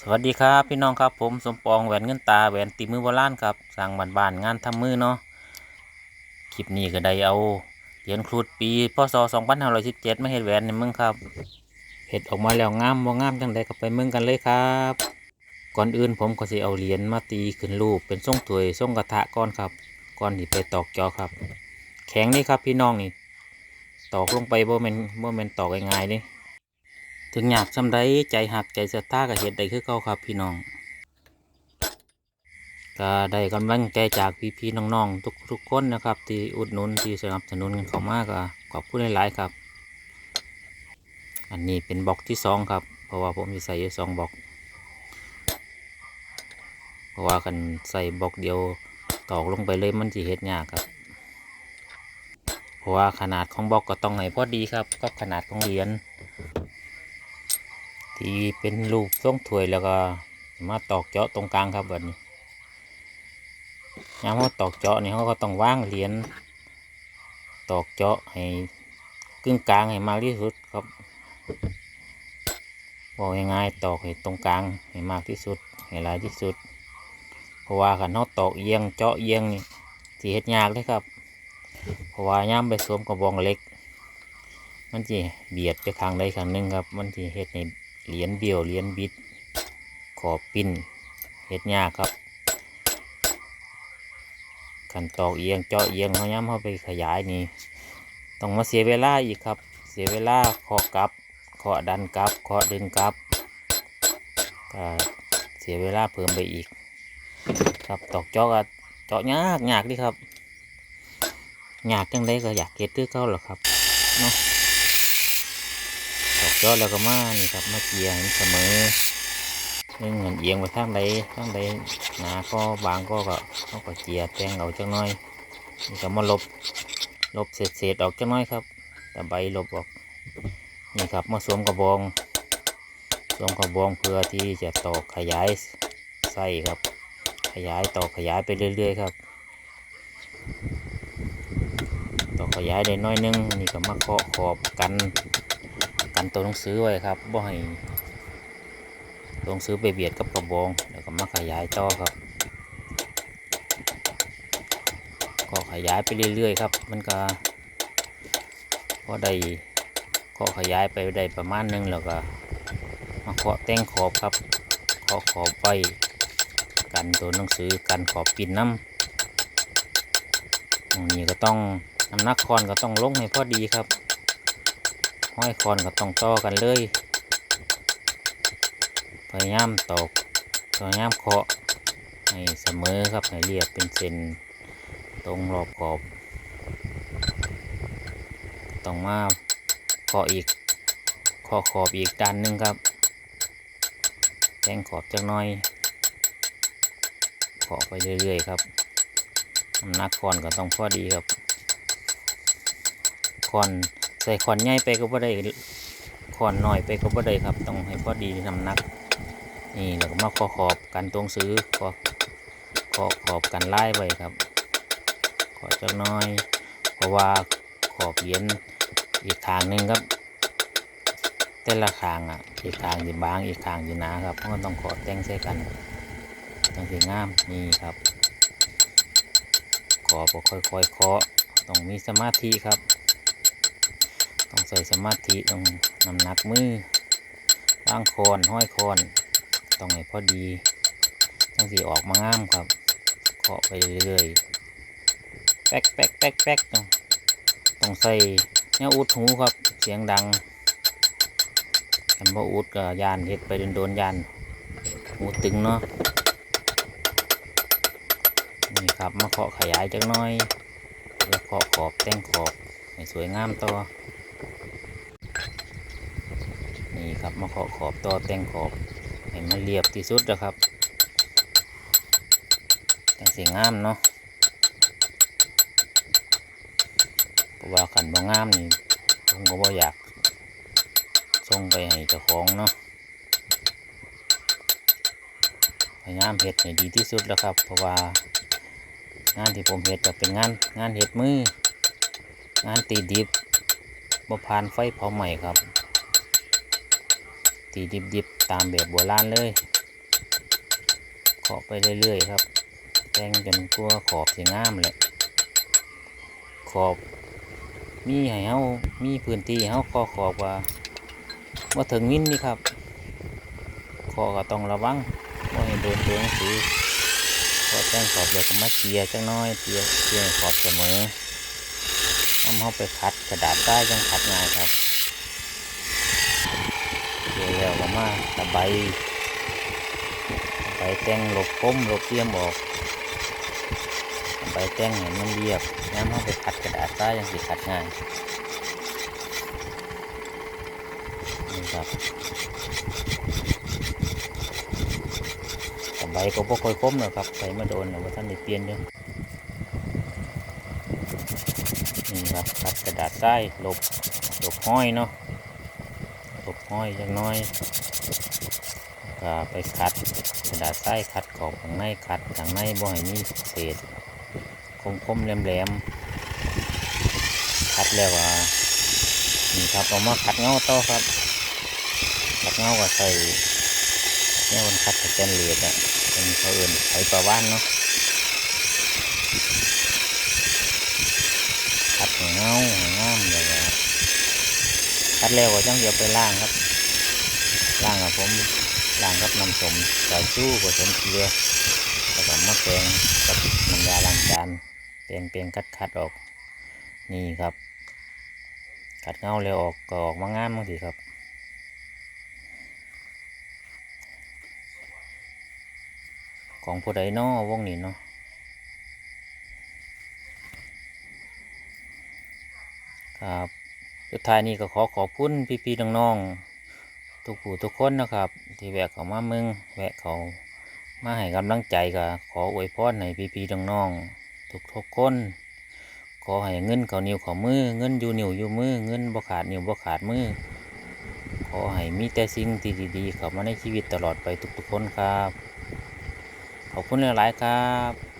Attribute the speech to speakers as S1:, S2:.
S1: สวัสดีครับพี่น้องครับผมสมปองแหวนเงินตาแหวนตีมือโบราณครับสร้างบ้านบ้านงานทำมือเนาะคลิปนี้ก็ได้เอาเหรียญครูดปีพศ2517มาเฮ็ดแหวนในเมืองครับเฮ็ดออกมาแล้วงามบ่งามจังใดก็ไปเมืองกันเลยครับ ก่อนอื่นผมก็สิเอาเหรียญมาตีขึ้นรูปเป็นทรงถวยทรงกระทะก่อนครับ ก่อนที่ไปตอกจอครับ แข็งนี่ครับพี่น้องนี่ตอกลงไปบ่แม่นบ่แม่นตอกง่ายๆนี่ ถึงอยากจำได้ใจหักใจศรัทธาก็เฮ็ดได้คือเก่าครับพี่น้องก็ได้กำลังใจจากพี่ๆน้องๆทุกๆคนนะครับ ที่อุดหนุนที่สนับสนุนกันเข้ามาก็ขอบคุณหลายๆครับ อันนี้เป็นบล็อกที่สองครับ เพราะว่าผมจะใส่ยสองบล็อก เพราะว่ากันใส่บล็อกเดียวตอกลงไปเลยมันจะเฮ็ดยากครับ เพราะว่าขนาดของบล็อกก็ต้องให้พอดีครับกับขนาดของเหรียญ ที่เป็นรูปทรงถ้วยแล้วก็มาตอกเจาะตรงกลางครับแบบนี้ยามเขาตอกเจาะนี่เขาก็ต้องว่างเหรียญตอกเจาะให้กึ่งกลางให้มากที่สุดครับบอกง่ายๆตอกให้ตรงกลางให้มากที่สุดให้หลายที่สุด เพราะว่าขันเขาตอกเอียงเจาะเอียงนี่สีเฮ็ดยากเลยครับ เพราะว่าย่ามไปสวมกระบองเล็ก มันจะเบียดไปข้างใดข้างหนึ่งครับ มันจะเฮ็ดให้ เหรียญเบี้ยวเหรียญบิด ขอบปิ้นเฮ็ดยากครับขันตอกเอียงเจาะเอียงเขาย้ำเขาไปขยายนี่ต้องมาเสียเวลาอีกครับ เสียเวลาเคาะกลับเคาะดันกลับเคาะดึงกลับก็เสียเวลาเพิ่มไปอีก ครับตอกเจาะเจาะยากยากดิครับยากจังไดก็อยากเก็ดตื้อเขาหรอครับเนาะ ตอกยอดแล้วก็มานี่ครับมาเกียร์ให้เสมอนึ่งเงินเอียงไปทางใดทางใดหนาก็บางก็ก็เขาก็เกียร์แทงเอาจังน้อยนี่ก็มาลบลบเศษเศษออกจังน้อยครับแต่ใบลบออกนี่ครับมาสวมกระบองสวมกระบองเพื่อที่จะตอกขยายไส้ครับ ขยายตอกขยายไปเรื่อย ๆ ครับตอกขยายได้น้อยนึงนี่ก็มาเคาะขอบกัน กันตัวหนังสือไว้ครับบ่ให้ตัวหนังสือไปเบียดกับกระบองแล้วก็มาขยายต่อครับ ก็ขยายไปเรื่อยๆครับ มันก็พอได้ก็ขยายไปได้ประมาณหนึงแล้วก็มาเคาะแต่งขอบครับเคาะขอบไว้กันตัวหนังสือกันขอบปิ่นน้ำตรงนี้ก็ต้องน้ำหนักคอนก็ต้องลงให้พอดีครับ ห้อยคอนก็ต้องต่อกันเลยพยายามตอกพยายามเคาะให้เสมอครับให้เรียบเป็นเส้นตรงรอบขอบต้องมาเคาะอีกเคาะขอบอีกด้านนึงครับแทงขอบจักน้อยเคาะไปเรื่อยๆครับน้ำหนักคอนก็ต้องพอดีครับคอน ใส่ขอนใหญ่ไปก็บ่ได้ขอนน้อยไปก็บ่ได้ครับต้องให้พอดีน้ำหนัก นี่แล้วก็มาขอขอบกันตรงซื้อขอขอขอบกันไล่ไว้ครับ ขอจักน้อย เพราะว่าขอบเหรียญอีกทางหนึ่งครับ แต่ละข้างอะอีกข้างที่บางอีกข้างที่หนาครับเพราะต้องขอแต่งใส่กันจังสีงามนี่ครับขอบค่อยๆเคาะต้องมีสมาธิครับ ต้องใส่สมาธิต้องน้ำหนักมือล้างคอนห้อยคอนต้องให้พอดีต้องสีออกมางามครับเคาะไปเรื่อยๆแป๊กแป๊กแป๊กแป๊กต้องต้องใส่แนวอุดหูครับเสียงดังกันบ่อุดกับยานเห็ดไปโดนโดนๆยานหูตึงเนาะนี่ครับมาเคาะขยายจักน้อยแล้วเคาะขอบแต่งขอบให้สวยงามต่อ ครับ มาเคาะขอบต่อแต่งขอบให้มันเรียบที่สุดนะครับแต่งสีงามเนาะเพราะว่าขันบ่งามนี่ผมก็บ่อยากส่งไปให้เจ้าของเนาะพยายามเฮ็ดให้ดีที่สุดแล้วครับ เพราะว่างานที่ผมเฮ็ดจะเป็นงานงานเฮ็ดมือ งานตีดิบบ่ผ่านไฟเผาใหม่ครับ ตีดิบๆ ตามแบบโบราณเลยขอบไปเรื่อยๆครับแต่งจนกลัวขอบสิงามแหละขอบมีให้เฮามีพื้นที่ให้เฮาขอขอบว่าว่าถึงมินนี่ครับขอก็ต้องระวังว่าให้โดนตัวหนังสือขอแต่งขอบเลยก็มาเจียจังน้อยเจียเจียให้ขอบเสมอทำเฮาไปคัดกระดาษได้จังคัดง่ายครับ แล้วก็มาตะไบตะไบแต่งหลบคมหลบเสียมออกใบแต้งเห็นมันเรียบน้ำเอาไปขัดกระดาษได้ยังสิขัดง่ายนี่ครับต่ใบก็บ่ค่อยคมหรอกครับใส่มาโดนแล้วว่าท่านได้เปลี่ยนเด้อนี่ครับขัดกระดาษใต้หลบหลบห้อยเนาะ ห้อยจังน้อยก็ไปขัดกระดาษใต้ขัดขอบข้างในขัดข้างในบ่ให้มีเศษคมคมๆแหลมแหลมๆคัดแล้วว่านี่ครับเอามาคัดเงาต่อครับคัดเงาก็ใส่เนี่ยมันคัดสแตนเลสอะเป็นเขาเอื่นไถปลาว่านเนาะคัดให้เงาให้งามเลยว่า คัดแล้วก็จังเดียวไปล่างครับล่างกับผมล่างกับน้ำสมสายชูผสมเกลือแล้วก็มะแกงกับน้ำยาล้างจานเปลี่ยนเปลี่ยนคัดคัดออกนี่ครับคัดเงาแล้วออกก็ออกมางามบางทีครับของผู้ใดนาะวงนี้เนาะครับ สุดท้ายนี้ก็ขอขอบคุณพี่ๆน้องๆทุกผู้ทุกคนนะครับ ที่แวะเข้ามาเมืองแวะเขามาให้กำลังใจก็ขออวยพรให้พี่ๆน้องๆทุกทุกๆคนขอให้เงินเขานิ้วเขามือเงินอยู่นิ้วอยู่มือเงินบ่ขาดนิ้วบ่ขาดมือขอให้มีแต่สิ่งที่ดีๆเข้ามาในชีวิตตลอดไปทุกๆคนครับ ขอบคุณหลายๆครับ